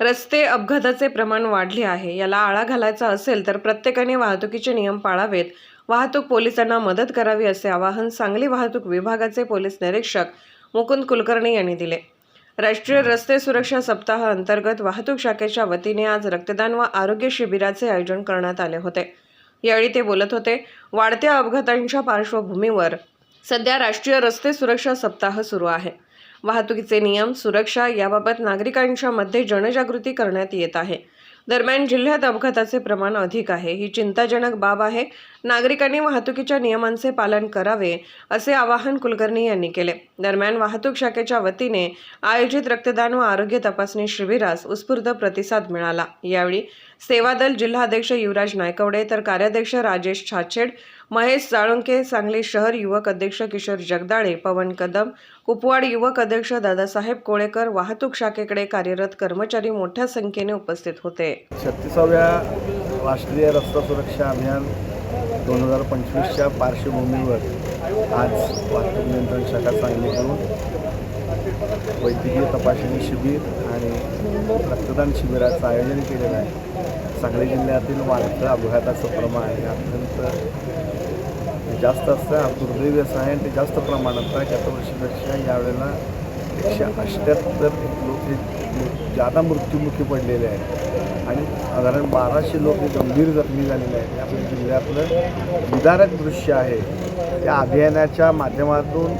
रस्ते अपघाताचे प्रमाण वाढले आहे. याला आळा घालायचा असेल तर प्रत्येकाने वाहतुकीचे नियम पाळावेत. वाहतूक पोलिसांना मदत करावी असे आवाहन सांगली वाहतूक विभागाचे पोलीस निरीक्षक मुकुंद कुलकर्णी यांनी दिले. राष्ट्रीय रस्ते सुरक्षा सप्ताह अंतर्गत वाहतूक शाखेच्या वतीने आज रक्तदान व आरोग्य शिबिराचे आयोजन करण्यात आले होते. यावेळी ते बोलत होते वाढत्या अपघातांच्या पार्श्वभूमीवर सध्या राष्ट्रीय रस्ते सुरक्षा सप्ताह सुरू आहे. वाहतुकीचे नियम सुरक्षा याबाबत नागरिकांच्या मध्ये जनजागृती करण्यात येत आहे. दरम्यान जिल्ह्यात अपघाताचे प्रमाण अधिक आहे. ही चिंताजनक बाब आहे. नागरिकांनी वाहतुकीच्या नियमांचे पालन करावे असे आवाहन कुलकर्णी यांनी केले. दरम्यान वाहतूक शाखेच्या वतीने आयोजित रक्तदान व आरोग्य तपासणी शिबिरास उत्स्फूर्त प्रतिसाद मिळाला. यावेळी सेवादल जिल्हाध्यक्ष युवराज नायकवडे तर कार्याध्यक्ष राजेश छाछेड महेश साळुंके सांगली शहर युवक अध्यक्ष किशोर जगदाळे पवन कदम कुपवाड युवक अध्यक्ष दादासाहेब कोळेकर वाहतूक शाखेकडे कार्यरत कर्मचारी मोठ्या संख्येने उपस्थित होते. छत्तीसाव्या राष्ट्रीय रस्ता सुरक्षा अभियान दोन हजार पंचवीसच्या पार्श्वभूमीवर आज वाहतूक नियंत्रण शाखा सांगलीकडून वैद्यकीय तपासणी शिबिर आणि रक्तदान शिबिराचं आयोजन केलेलं आहे. सांगली जिल्ह्यातील वाढतं अपघाताचं प्रमाण हे अत्यंत जास्त असतं हा दुर्दैवी असं आहे आणि ते जास्त प्रमाणात आहे. गत वर्षीपेक्षा यावेळेला एकशे अठ्ठ्याहत्तर लोक हे जादा मृत्युमुखी पडलेले आहेत. आणि साधारण बाराशे लोक हे गंभीर जखमी झालेले आहेत. हे आपल्या जिल्ह्यातलं विदारक दृश्य आहे. या अभियानाच्या माध्यमातून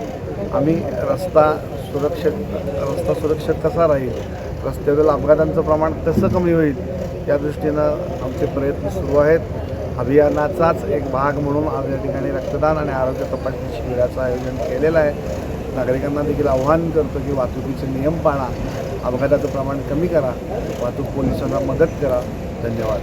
आम्ही रस्ता सुरक्षित रस्ता सुरक्षित कसा राहील? रस्त्यावरील अपघातांचं प्रमाण कसं कमी होईल या दृष्टीनं आमचे प्रयत्न सुरू आहेत. अभियानाचाच एक भाग म्हणून आज या ठिकाणी रक्तदान आणि आरोग्य तपासणी शिबिराचं आयोजन केलेलं आहे. नागरिकांना देखील आव्हान करतो की वाहतुकीचे नियम पाळा अपघाताचं प्रमाण कमी करा वाहतूक पोलिसांना मदत करा. धन्यवाद.